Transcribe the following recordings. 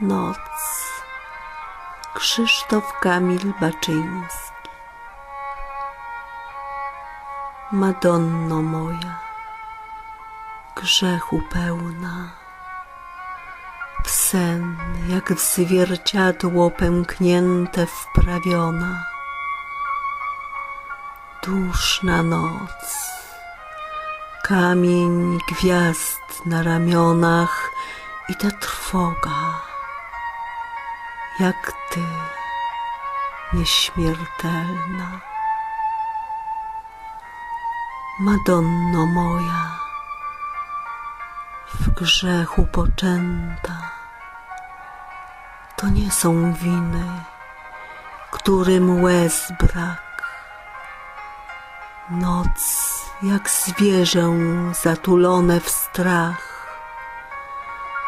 Noc. Krzysztof Kamil Baczyński. Madonno moja, grzechu pełna, w sen jak w zwierciadło pęknięte wprawiona. Duszna noc, kamień gwiazd na ramionach i ta trwoga, jak ty, nieśmiertelna. Madonno moja, w grzechu poczęta, to nie są winy, którym łez brak. Noc jak zwierzę zatulone w strach,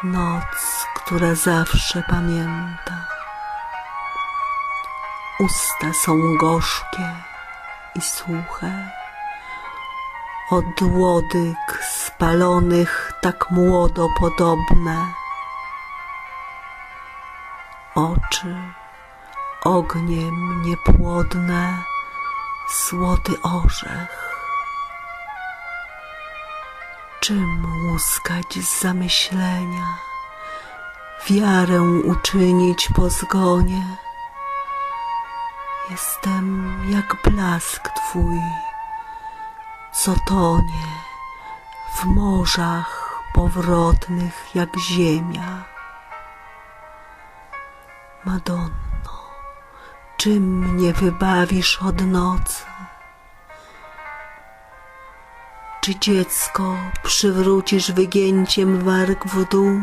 noc, która zawsze pamięta. Usta są gorzkie i suche, od łodyg spalonych tak młodo podobne. Oczy ogniem niepłodne, złoty orzech. Czym łuskać z zamyślenia, wiarę uczynić po zgonie? Jestem jak blask Twój, co tonie w morzach powrotnych jak ziemia. Madonno, czym mnie wybawisz od nocy? Czy dziecko przywrócisz wygięciem warg w dół?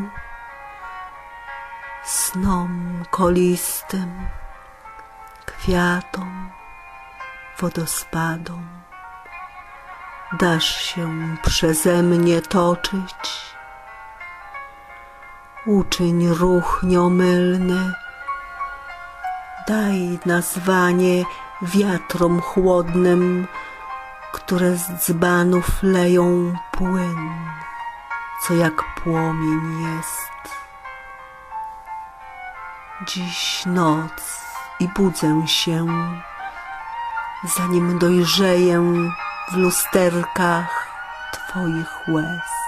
Snom kolistym, kwiatom, wodospadom dasz się przeze mnie toczyć. Uczyń ruch nieomylny, daj nazwanie wiatrom chłodnym, które z dzbanów leją płyn, co jak płomień jest. Dziś noc i budzę się, zanim dojrzeję w lusterkach Twoich łez.